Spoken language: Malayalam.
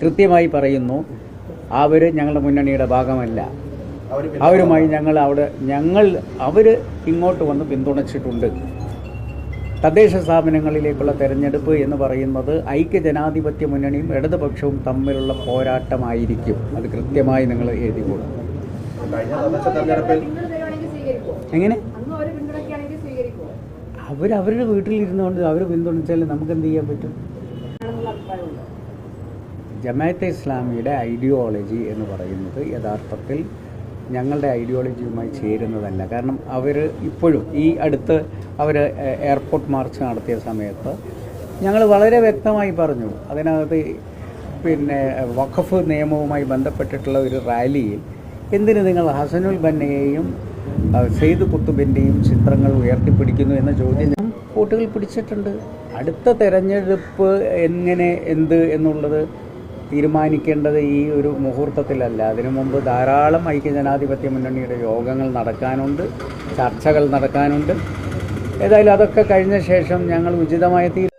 കൃത്യമായി പറയുന്നു അവർ ഞങ്ങളുടെ മുന്നണിയുടെ ഭാഗമല്ല. അവരുമായി ഞങ്ങൾ അവിടെ ഞങ്ങൾ അവർ ഇങ്ങോട്ട് വന്ന് പിന്തുണച്ചിട്ടുണ്ട്. തദ്ദേശ സ്ഥാപനങ്ങളിലേക്കുള്ള തെരഞ്ഞെടുപ്പ് എന്ന് പറയുന്നത് ഐക്യ ജനാധിപത്യ മുന്നണിയും ഇടതുപക്ഷവും തമ്മിലുള്ള പോരാട്ടമായിരിക്കും. അത് കൃത്യമായി നിങ്ങൾ എഴുതി കൊടുക്കും കഴിഞ്ഞ തദ്ദേശ തെരഞ്ഞെടുപ്പിൽ പിന്തുണ തരുവാണെങ്കിൽ സ്വീകരിക്കുമോ എങ്ങനെ? അവരുടെ വീട്ടിലിരുന്നുകൊണ്ട് അവർ പിന്തുണച്ചാൽ നമുക്ക് എന്ത് ചെയ്യാൻ പറ്റും? ജമാഅത്തെ ഇസ്ലാമിയുടെ ഐഡിയോളജി എന്ന് പറയുന്നത് യഥാർത്ഥത്തിൽ ഞങ്ങളുടെ ഐഡിയോളജിയുമായി ചേരുന്നതല്ല. കാരണം അവർ ഇപ്പോഴും ഈ അടുത്ത് അവർ എയർപോർട്ട് മാർച്ച് നടത്തിയ സമയത്ത് ഞങ്ങൾ വളരെ വ്യക്തമായി പറഞ്ഞു. അതിനകത്ത് പിന്നെ വഖഫ് നിയമവുമായി ബന്ധപ്പെട്ടിട്ടുള്ള ഒരു റാലിയിൽ എന്തിന് നിങ്ങൾ ഹസനുൽ ബന്നയെയും സെയ്ദ് കുത്തുബിന്റെയും ചിത്രങ്ങൾ ഉയർത്തിപ്പിടിക്കുന്നു എന്ന ചോദ്യം ഞാൻ വോട്ടുകൾ പിടിച്ചിട്ടുണ്ട്. അടുത്ത തെരഞ്ഞെടുപ്പ് എങ്ങനെ എന്ത് എന്നുള്ളത് തീരുമാനിക്കേണ്ടത് ഈ ഒരു മുഹൂർത്തത്തിലല്ല. അതിനു മുമ്പ് ധാരാളം ഐക്യജനാധിപത്യ മുന്നണിയുടെ യോഗങ്ങൾ നടക്കാനുണ്ട് ചർച്ചകൾ നടക്കാനുണ്ട്. ഏതായാലും അതൊക്കെ കഴിഞ്ഞ ശേഷം ഞങ്ങൾ ഉചിതമായ തീരുമാനം